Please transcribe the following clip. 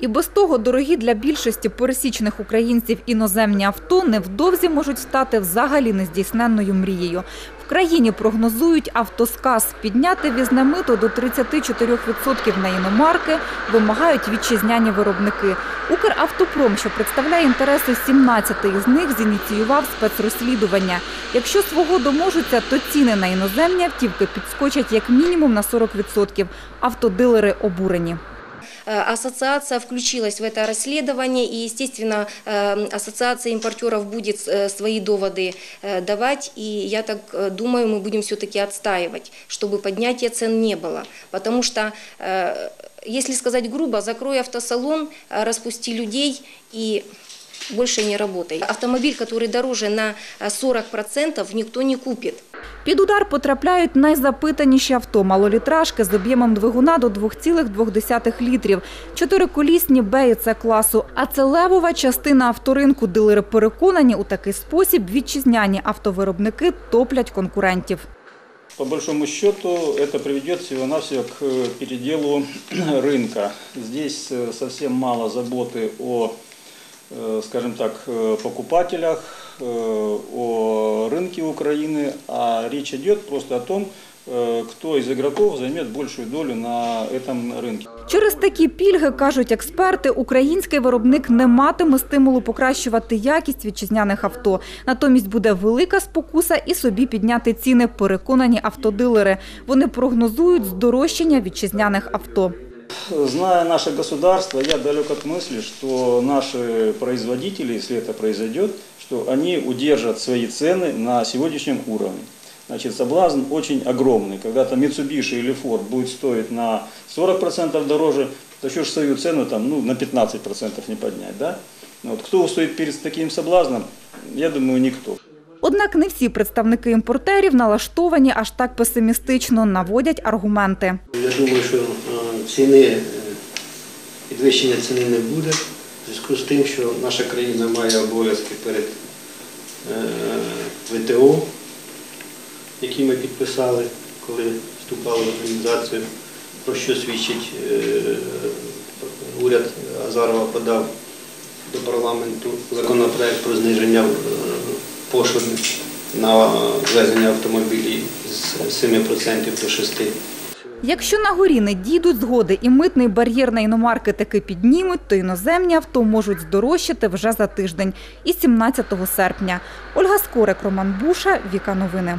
І без того дорогі для більшості пересічних українців іноземні авто невдовзі можуть стати взагалі нездійсненною мрією. В країні прогнозують автосказ. Підняти візне мито до 34% на іномарки вимагають вітчизняні виробники. Укравтопром, що представляє інтереси 17 із них, зініціював спецрозслідування. Якщо свого доможуться, то ціни на іноземні автівки підскочать як мінімум на 40%. Автодилери обурені. Э, Ассоциация включилась в это расследование, и, естественно, э, ассоциация импортеров будет э, свои доводы давать, и я так думаю, мы будем все-таки отстаивать, чтобы поднятия цен не было. Потому что, если сказать грубо, закрой автосалон, распусти людей и больше не работай. Автомобиль, который дороже на э, 40%, никто не купит. Під удар потрапляють найзапитаніші авто – малолітражки з об'ємом двигуна до 2,2 літрів, чотириколісні Б і С класу. А це левова частина авторинку. Дилери переконані, у такий спосіб вітчизняні автовиробники топлять конкурентів. По большому счету это приведет всего-навсего к э, переделу рынка. Здесь э, совсем мало заботы о, э, скажем так, э, покупателях, э, о рынке Украины, а речь идет просто о том, э, кто из игроков займет большую долю на этом рынке. Через такі пільги, кажуть експерти, український виробник не матиме стимулу покращувати якість вітчизняних авто. Натомість буде велика спокуса і собі підняти ціни, переконані автодилери. Вони прогнозують здорожчання вітчизняних авто. Зная наше государство, я далек от мысли, что наши производители, если это произойдет, что они удержат свои цены на сегодняшнем уровне. Значит, соблазн очень огромный. Когда там Mitsubishi или Ford будет стоить на 40% дороже, то еще ж свою цену там, ну, на 15% не поднять. Да? Ну, Вот кто устоит перед таким соблазном, я думаю, никто. Однак не всі представники імпортерів налаштовані аж так песимістично, наводять аргументи. Я думаю, що е, ціни, е, підвищення ціни не буде, в зв'язку з тим, що наша країна має обов'язки перед е, ВТО, які ми підписали, коли вступали в організацію, про що свідчить е, уряд Азарова подав до парламенту законопроект про зниження пошлин на ввезення автомобілів з 7% до 6%. Якщо на горі не дійдуть згоди і митний бар'єр на іномарки таки піднімуть, то іноземні авто можуть здорожчати вже за тиждень і 17 серпня. Ольга Скорик, Роман Буша, Віка Новини.